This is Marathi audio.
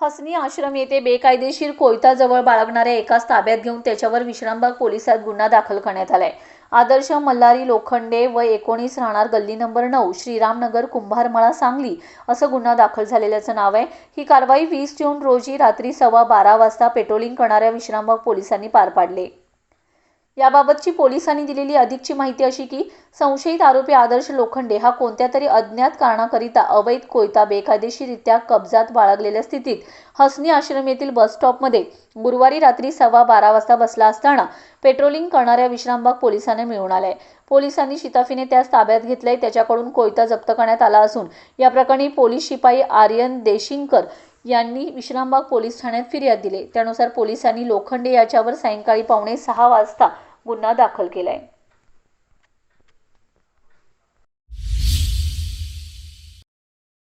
हसनी आश्रम येथे बेकायदेशीर कोयताजवळ बाळगणाऱ्या एकाच ताब्यात घेऊन त्याच्यावर विश्रामबाग पोलिसात गुन्हा दाखल करण्यात आलाय. आदर्श मल्हारी लोखंडे व एकोणीस राहणार गल्ली नंबर नऊ श्रीरामनगर कुंभारमळा सांगली असं गुन्हा दाखल झालेल्याचं नाव आहे. ही कारवाई वीस जून रोजी रात्री सव्वा बारा वाजता पेट्रोलिंग करणाऱ्या विश्रामबाग पोलिसांनी पार पाडले. याबाबतची पोलिसांनी दिलेली अधिकची माहिती अशी की संशयित आरोपी आदर्श लोखंडे हा कोणत्या तरी अज्ञात कारणाकरिता अवैध कोयता बेकायदेशीरित्या कब्जात बाळगलेल्या स्थितीत हसनी आश्रम येथील बस स्टॉपमध्ये गुरुवारी रात्री सव्वा बारा वाजता बसला असताना पेट्रोलिंग करणाऱ्या विश्रामबाग पोलिसांना मिळून आलाय. पोलिसांनी शिताफीने त्यास ताब्यात घेतलंय त्याच्याकडून कोयता जप्त करण्यात आला असून या प्रकरणी पोलीस शिपाई आर्यन देशिंगकर यांनी विश्रामबाग पोलीस ठाण्यात फिर्याद दिली. त्यानुसार पोलिसांनी लोखंडे याच्यावर सायंकाळी पावणे सहा वाजता गुन्हा दाखल केला आहे